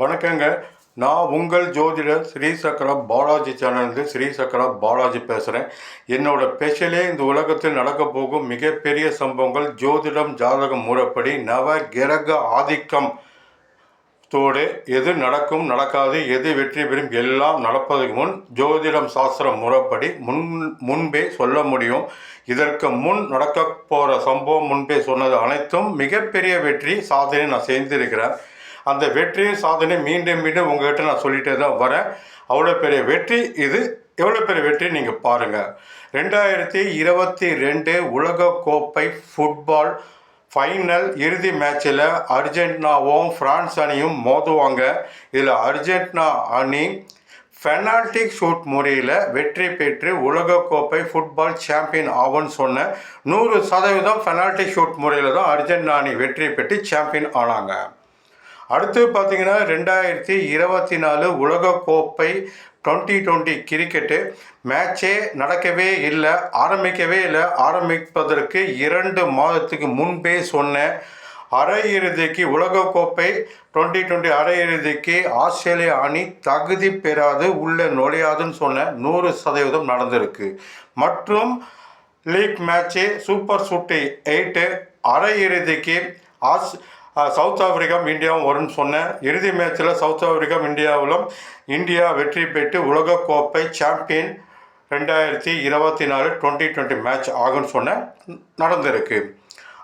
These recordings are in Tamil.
வணக்கங்க. நான் உங்கள் ஜோதிடர் ஸ்ரீ சக்கரா பாலாஜி சேனல்ந்து ஸ்ரீ சக்கரா பாலாஜி பேசுகிறேன் என்னோட ஸ்பெஷலே இந்த உலகத்தில் நடக்க போகும் மிகப்பெரிய சம்பவங்கள் ஜோதிடம் ஜாதகம் முறைப்படி நவ கிரக ஆதிக்கம் தோடு எது நடக்கும் நடக்காது எது வெற்றி பெறும் எல்லாம் நடப்பதற்கு முன் ஜோதிடம் சாஸ்திரம் முறைப்படி முன் முன்பே சொல்ல முடியும். இதற்கு முன் நடக்க போகிற சம்பவம் முன்பே சொன்னது அனைத்தும் மிகப்பெரிய வெற்றி சாதனை நான் செய்திருக்கிறேன். அந்த வெற்றி சாதனை மீண்டும் மீண்டும் உங்ககிட்ட நான் சொல்லிட்டே தான் வரேன். அவ்வளோ பெரிய வெற்றி இது. எவ்வளோ பெரிய வெற்றி நீங்கள் பாருங்கள் ரெண்டாயிரத்தி இருபத்தி ரெண்டு உலகக்கோப்பை ஃபுட்பால் ஃபைனல் இறுதி மேட்ச்சில் அர்ஜென்டினாவும் ஃப்ரான்ஸ் அணியும் மோதுவாங்க. இதில் அர்ஜென்டினா அணி பெனால்டிக் ஷூட் முறையில் வெற்றி பெற்று உலகக்கோப்பை ஃபுட்பால் சாம்பியன் ஆகும்னு சொன்ன நூறு சதவீதம் பெனால்டிக் ஷூட் முறையில் தான் அர்ஜென்டினா அணி வெற்றி பெற்று சாம்பியன் ஆனாங்க. அடுத்து பார்த்தீங்கன்னா ரெண்டாயிரத்தி இருபத்தி நாலு உலகக்கோப்பை டுவெண்ட்டி டுவெண்ட்டி கிரிக்கெட்டு மேட்சே நடக்கவே இல்லை ஆரம்பிக்கவே இல்லை. ஆரம்பிப்பதற்கு இரண்டு மாதத்துக்கு முன்பே சொன்னேன். அரையிறுதிக்கு உலகக்கோப்பை டுவெண்ட்டி டுவெண்ட்டி அரையிறுதிக்கு ஆஸ்திரேலியா அணி தகுதி பெறாது உள்ளே நுழையாதுன்னு சொன்ன நூறு சதவீதம் நடந்திருக்கு. மற்றும் லீக் மேட்ச்சு சூப்பர் சுட்டி எயிட்டு அரையிறுதிக்கு ஆஸ் சவுத் ஆப்பிரிக்கா இந்தியாவும் வரும்னு சொன்னேன். இறுதி மேட்ச்சில் சவுத் ஆப்பிரிக்கா இந்தியாவிலும் இந்தியா வெற்றி பெற்று உலகக்கோப்பை சாம்பியன் ரெண்டாயிரத்தி இருபத்தி நாலு டுவெண்ட்டி டுவெண்ட்டி மேட்ச் ஆகும்னு சொன்னேன். நடந்திருக்கு.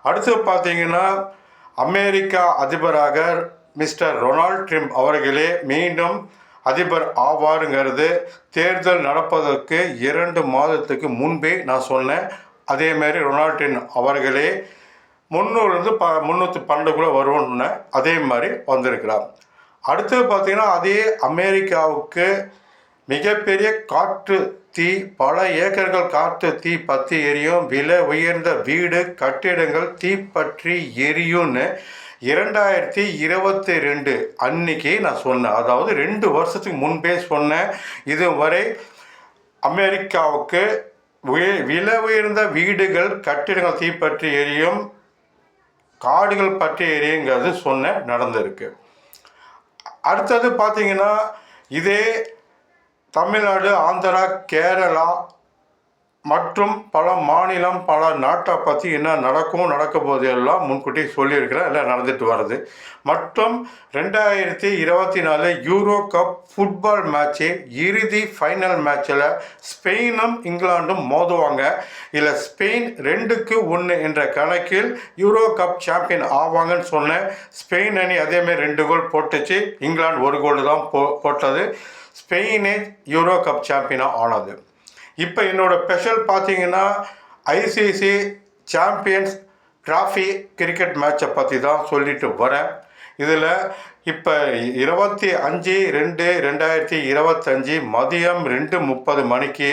அடுத்து பார்த்தீங்கன்னா அமெரிக்கா அதிபராக மிஸ்டர் ரொனால்ட் ட்ரிம்ப் அவர்களே மீண்டும் அதிபர் ஆவாருங்கிறது தேர்தல் நடப்பதற்கு இரண்டு மாதத்துக்கு முன்பே நான் சொன்னேன். அதேமாரி ரொனால்ட் ட்ரம்ப் அவர்களே முந்நூறுலேருந்து ப முந்நூற்றி பன்னெண்டுக்குள்ளே வரும்னு அதே மாதிரி வந்திருக்கிறார். அடுத்தது பார்த்திங்கன்னா அதே அமெரிக்காவுக்கு மிகப்பெரிய காற்று தீ பல ஏக்கர்கள் காற்று தீ பற்றி எரியும். விலை உயர்ந்த வீடு கட்டிடங்கள் தீப்பற்றி எரியும்னு இரண்டாயிரத்தி இருபத்தி ரெண்டு அன்னைக்கு நான் சொன்னேன். அதாவது ரெண்டு வருஷத்துக்கு முன்பே சொன்னேன். இதுவரை அமெரிக்காவுக்கு உய- விலை உயர்ந்த வீடுகள் கட்டிடங்கள் தீப்பற்றி எரியும். காடுகள் பற்றி எரியுங்கிறது சொன்ன நடந்திருக்கு. அடுத்தது பார்த்தீங்கன்னா இதே தமிழ்நாடு ஆந்திரா கேரளா மற்றும் பல மாநிலம் பல நாட்டை பற்றி என்ன நடக்கும் நடக்க போது எல்லாம் முன்கூட்டி சொல்லியிருக்கிறேன் எல்லாம் நடந்துட்டு வருது மற்றும் ரெண்டாயிரத்தி இருபத்தி நாலு யூரோ கப் ஃபுட்பால் மேட்ச்சு இறுதி ஃபைனல் மேட்ச்சில் ஸ்பெயினும் இங்கிலாண்டும் மோதுவாங்க. இதில் ஸ்பெயின் ரெண்டுக்கு ஒன்று என்ற கணக்கில் யூரோ கப் சாம்பியன் ஆவாங்கன்னு சொன்னேன். ஸ்பெயின் அணி அதேமாதிரி ரெண்டு கோல் போட்டுச்சு. இங்கிலாந்து ஒரு கோல் தான் போ போட்டது. ஸ்பெயினே யூரோ கப் சாம்பியனாக ஆனது. இப்போ என்னோடய ஸ்பெஷல் பார்த்தீங்கன்னா ஐசிசி சாம்பியன்ஸ் டிராஃபி கிரிக்கெட் மேட்சை பற்றி தான் சொல்லிட்டு வரேன். இதில் இப்போ இருபத்தி அஞ்சு ரெண்டு ரெண்டாயிரத்தி இருபத்தஞ்சி மதியம் ரெண்டு முப்பது மணிக்கு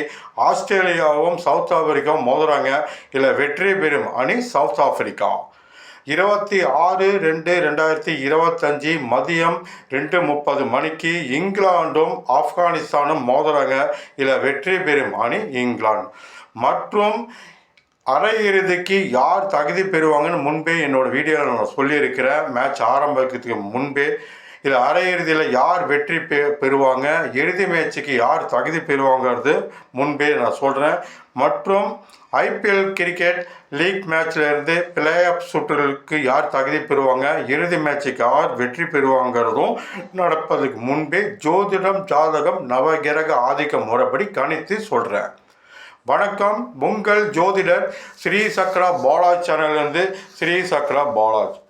ஆஸ்திரேலியாவும் சவுத் ஆப்பிரிக்காவும் மோதுறாங்க. இதில் வெற்றி பெறும் அணி சவுத் ஆப்பிரிக்கா. இருபத்தி ஆறு ரெண்டு ரெண்டாயிரத்தி இருபத்தஞ்சி மதியம் ரெண்டு முப்பது மணிக்கு இங்கிலாண்டும் ஆப்கானிஸ்தானும் மோதலாக இதில் வெற்றி பெறும் அணி இங்கிலாந்து. மற்றும் அரையிறுதிக்கு யார் தகுதி பெறுவாங்கன்னு முன்பே என்னோட வீடியோவில் நான் சொல்லியிருக்கிறேன். மேட்ச் ஆரம்பிக்கிறதுக்கு முன்பே இதில் அரையிறுதியில் யார் வெற்றி பெ பெறுவாங்க? இறுதி மேட்சுக்கு யார் தகுதி பெறுவாங்கிறது முன்பே நான் சொல்கிறேன் மற்றும் ஐபிஎல் கிரிக்கெட் லீக் மேட்ச்லேருந்து பிளே ஆஃப் சுற்றுகளுக்கு யார் தகுதி பெறுவாங்க? இறுதி மேட்சுக்கு யார் வெற்றி பெறுவாங்கிறதும் நடப்பதுக்கு முன்பே ஜோதிடம் ஜாதகம் நவகிரக ஆதிக்க முறைப்படி கணித்து சொல்கிறேன் வணக்கம். உங்கள் ஜோதிடர் ஸ்ரீ சக்ரா பாலாஜ் சேனல்லேருந்து ஸ்ரீ சக்ரா பாலாஜ்.